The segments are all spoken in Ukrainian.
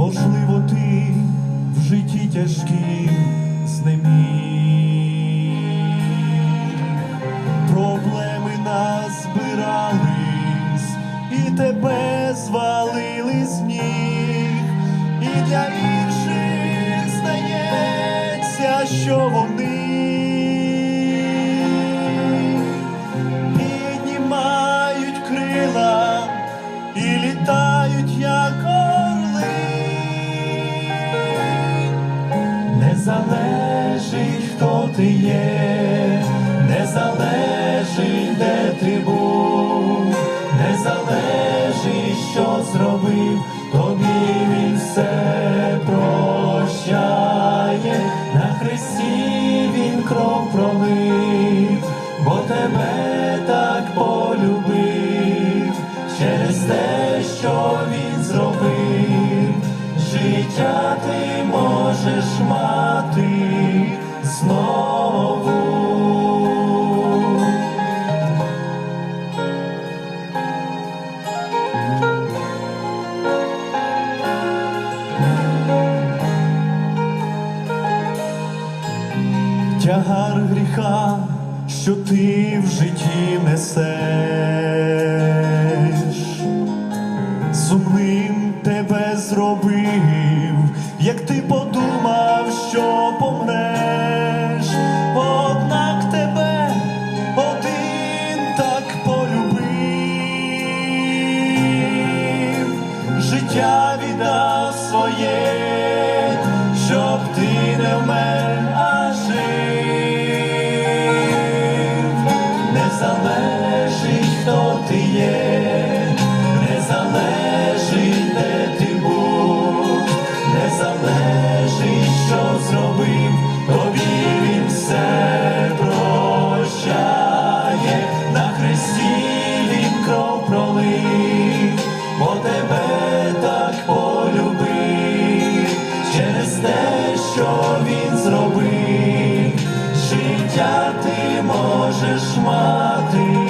Можливо, ти в житті тяжким знеміг. Проблеми назбирались, і тебе звалили з ніг, і для інших здається, що вони залежить, хто ти є, не залежить, де ти був, не залежить, що зробив, тобі він все прощає, на хресті він кров пролив, бо тебе так полюбив, через те, що він зробив, життя ти можеш мати Тягар гріха, що ти в житті несеш, сумним тебе зробив, як ти подумав, що помреш, однак тебе один так полюбив, життя віддав своє, можеш мати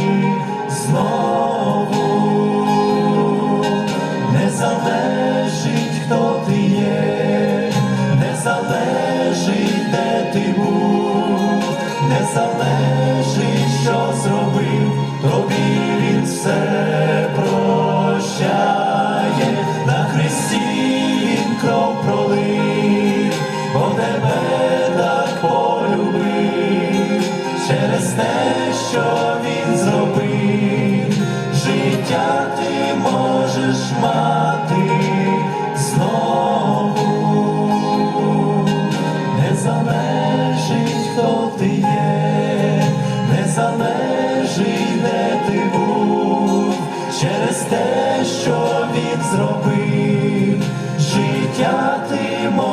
дитя ти моє.